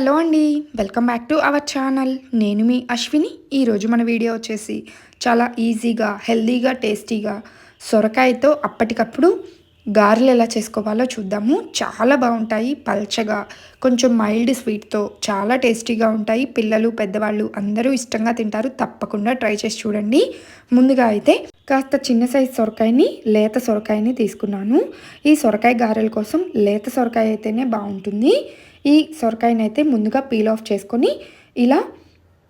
Hello అండి. Welcome back to our channel. నేను మీ అశ్విని. ఈరోజు మన వీడియో వచ్చేసి చాలా ఈజీగా హెల్తీగా టేస్టీగా సొరకాయతో అప్పటికప్పుడు గారెలు ఎలా చేసుకోవాలో చూద్దాము. చాలా బాగుంటాయి పల్చగా కొంచెం మైల్డ్ స్వీట్తో చాలా టేస్టీగా ఉంటాయి. పిల్లలు పెద్దవాళ్ళు అందరూ ఇష్టంగా తింటారు. తప్పకుండా ట్రై చేసి చూడండి. ముందుగా అయితే కాస్త చిన్న సైజ్ సొరకాయని లేత సొరకాయని తీసుకున్నాను. ఈ సొరకాయ గారెల కోసం లేత సొరకాయ అయితేనే బాగుంటుంది. ఈ సొరకాయని అయితే ముందుగా పీల్ ఆఫ్ చేసుకొని ఇలా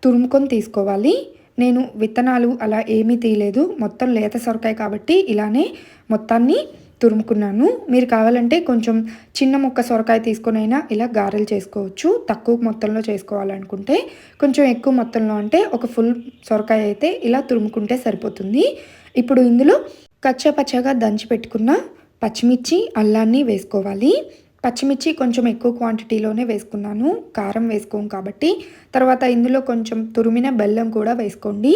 తురుముకొని తీసుకోవాలి. నేను విత్తనాలు అలా ఏమీ తీయలేదు. మొత్తం లేత సొరకాయ కాబట్టి ఇలానే మొత్తాన్ని తురుముకున్నాను. మీరు కావాలంటే కొంచెం చిన్న ముక్క సొరకాయ తీసుకునైనా ఇలా గారెలు చేసుకోవచ్చు. తక్కువ మొత్తంలో చేసుకోవాలనుకుంటే కొంచెం ఎక్కువ మొత్తంలో అంటే ఒక ఫుల్ సొరకాయ అయితే ఇలా తురుముకుంటే సరిపోతుంది. ఇప్పుడు ఇందులో కచ్చపచ్చగా దంచి పెట్టుకున్న పచ్చిమిర్చి అల్లాన్ని వేసుకోవాలి. పచ్చిమిర్చి కొంచెం ఎక్కువ క్వాంటిటీలోనే వేసుకున్నాను కారం వేసుకోం కాబట్టి. తర్వాత ఇందులో కొంచెం తురిమిన బెల్లం కూడా వేసుకోండి.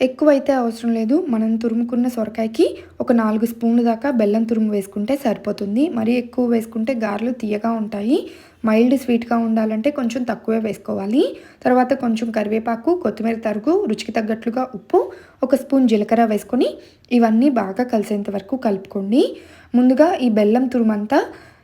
ఎక్కువైతే అవసరం లేదు మనం తురుముకున్న సొరకాయకి ఒక నాలుగు స్పూన్లు దాకా బెల్లం తురుము వేసుకుంటే సరిపోతుంది. మరీ ఎక్కువ వేసుకుంటే గారెలు తీయగా ఉంటాయి మైల్డ్ స్వీట్గా ఉండాలంటే కొంచెం తక్కువే వేసుకోవాలి. తర్వాత కొంచెం కరివేపాకు కొత్తిమీర తరుగు రుచికి తగ్గట్లుగా ఉప్పు ఒక స్పూన్ జీలకర్ర వేసుకొని ఇవన్నీ బాగా కలిసేంత వరకు కలుపుకోండి. ముందుగా ఈ బెల్లం తురుమంతా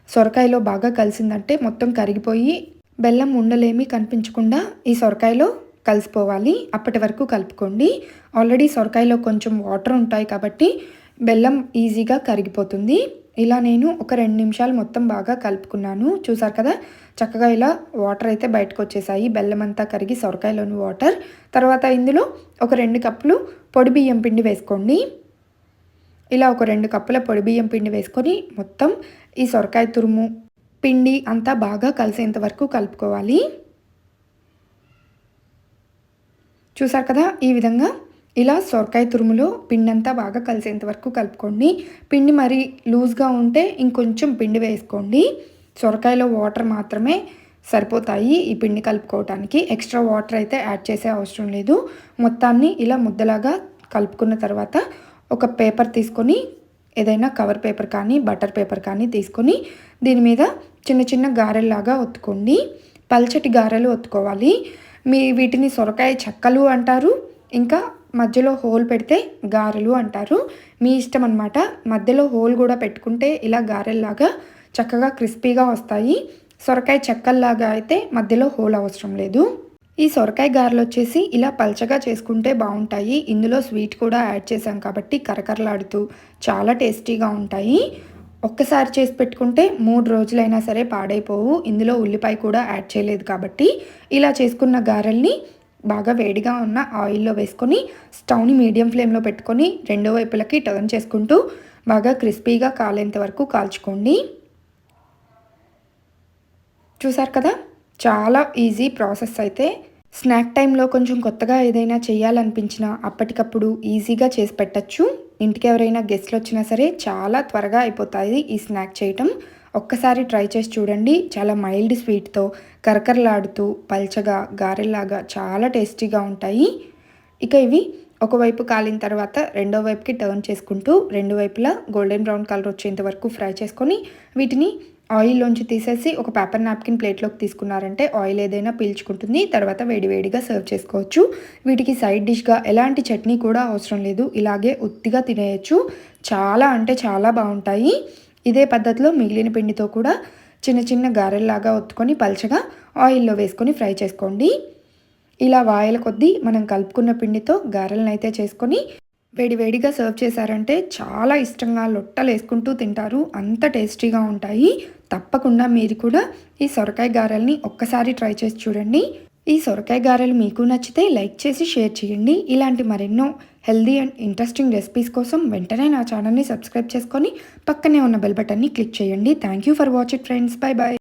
సొరకాయలో బాగా కలిసిందంటే మొత్తం కరిగిపోయి బెల్లం ఉండలేమి కనిపించకుండా ఈ సొరకాయలో కలిసిపోవాలి. అప్పటి వరకు కలుపుకోండి. ఆల్రెడీ సొరకాయలో కొంచెం వాటర్ ఉంటాయి కాబట్టి బెల్లం ఈజీగా కరిగిపోతుంది. ఇలా నేను ఒక రెండు నిమిషాలు మొత్తం బాగా కలుపుకున్నాను. చూసారు కదా? చక్కగా ఇలా వాటర్ అయితే బయటకు వచ్చేసాయి. బెల్లం అంతా కరిగి సొరకాయలోని వాటర్. తర్వాత ఇందులో ఒక రెండు కప్పులు పొడి బియ్యం పిండి వేసుకోండి. ఇలా ఒక రెండు కప్పుల పొడి బియ్యం పిండి వేసుకొని మొత్తం ఈ సొరకాయ తురుము పిండి అంతా బాగా కలిసేంత వరకు కలుపుకోవాలి. చూసారు కదా ఈ విధంగా ఇలా సొరకాయ తురుములో పిండి అంతా బాగా కలిసేంత వరకు కలుపుకోండి. పిండి మరి లూజ్గా ఉంటే ఇంకొంచెం పిండి వేసుకోండి. సొరకాయలో వాటర్ మాత్రమే సరిపోతాయి ఈ పిండి కలుపుకోవటానికి. ఎక్స్ట్రా వాటర్ అయితే యాడ్ చేసే అవసరం లేదు. మొత్తాన్ని ఇలా ముద్దలాగా కలుపుకున్న తర్వాత ఒక పేపర్ తీసుకొని ఏదైనా కవర్ పేపర్ కానీ బటర్ పేపర్ కానీ తీసుకొని దీని మీద చిన్న చిన్న గారెల్లాగా ఒత్తుకోండి. పల్చటి గారెలు ఒత్తుకోవాలి. మీ వీటిని సొరకాయ చెక్కలు అంటారు. ఇంకా మధ్యలో హోల్ పెడితే గారెలు అంటారు. మీ ఇష్టం అనమాట మధ్యలో హోల్ కూడా పెట్టుకుంటే ఇలా గారెల్లాగా చక్కగా క్రిస్పీగా వస్తాయి. సొరకాయ చెక్కల్లాగా అయితే మధ్యలో హోల్ అవసరం లేదు. ఈ సొరకాయ గారెలు వచ్చేసి ఇలా పల్చగా చేసుకుంటే బాగుంటాయి ఇందులో స్వీట్ కూడా యాడ్ చేసాం కాబట్టి కరకరలాడుతూ చాలా టేస్టీగా ఉంటాయి. ఒక్కసారి చేసి పెట్టుకుంటే మూడు రోజులైనా సరే పాడైపోవు. ఇందులో ఉల్లిపాయ కూడా యాడ్ చేయలేదు కాబట్టి ఇలా చేసుకున్న గారెల్ని బాగా వేడిగా ఉన్న ఆయిల్లో వేసుకొని స్టవ్ని మీడియం ఫ్లేమ్లో పెట్టుకొని రెండో వైపులకి టర్న్ చేసుకుంటూ బాగా క్రిస్పీగా కాలేంత వరకు కాల్చుకోండి. చూసారు కదా? చాలా ఈజీ ప్రాసెస్ అయితే స్నాక్ టైంలో కొంచెం కొత్తగా ఏదైనా చేయాలనిపించినా అప్పటికప్పుడు ఈజీగా చేసి పెట్టచ్చు. ఇంటికి ఎవరైనా గెస్ట్లు వచ్చినా సరే చాలా త్వరగా అయిపోతాయి ఈ స్నాక్ చేయటం. ఒక్కసారి ట్రై చేసి చూడండి. చాలా మైల్డ్ స్వీట్తో కరకరలాడుతూ పల్చగా గారెల్లాగా చాలా టేస్టీగా ఉంటాయి. ఇక ఇవి ఒకవైపు కాలిన తర్వాత రెండో వైపుకి టర్న్ చేసుకుంటూ రెండు వైపులా గోల్డెన్ బ్రౌన్ కలర్ వచ్చేంత వరకు ఫ్రై చేసుకొని వీటిని ఆయిల్లోంచి తీసేసి ఒక పేపర్ నాప్కిన్ ప్లేట్లోకి తీసుకున్నారంటే ఆయిల్ ఏదైనా పీల్చుకుంటుంది తర్వాత వేడివేడిగా సర్వ్ చేసుకోవచ్చు. వీటికి సైడ్ డిష్గా ఎలాంటి చట్నీ కూడా అవసరం లేదు. ఇలాగే ఉత్తిగా తినేయచ్చు. చాలా అంటే చాలా బాగుంటాయి. ఇదే పద్ధతిలో మిగిలిన పిండితో కూడా చిన్న చిన్న గారెల్లాగా ఒత్తుకొని పల్చగా ఆయిల్లో వేసుకొని ఫ్రై చేసుకోండి. ఇలా వాయిల కొద్దీ మనం కలుపుకున్న పిండితో గారెలను అయితే చేసుకొని వేడివేడిగా సర్వ్ చేశారంటే చాలా ఇష్టంగా లొట్టలు వేసుకుంటూ తింటారు. అంత టేస్టీగా ఉంటాయి. తప్పకుండా మీరు కూడా ఈ సొరకాయ గారెల్ని ఒక్కసారి ట్రై చేసి చూడండి. ఈ సొరకాయ గారెలు మీకు నచ్చితే లైక్ చేసి షేర్ చేయండి. ఇలాంటి మరెన్నో హెల్దీ అండ్ ఇంట్రెస్టింగ్ రెసిపీస్ కోసం వెంటనే నా ఛానల్ని సబ్స్క్రైబ్ చేసుకొని పక్కనే ఉన్న బెల్ బటన్ని క్లిక్ చేయండి. Thank you for it friends. Bye bye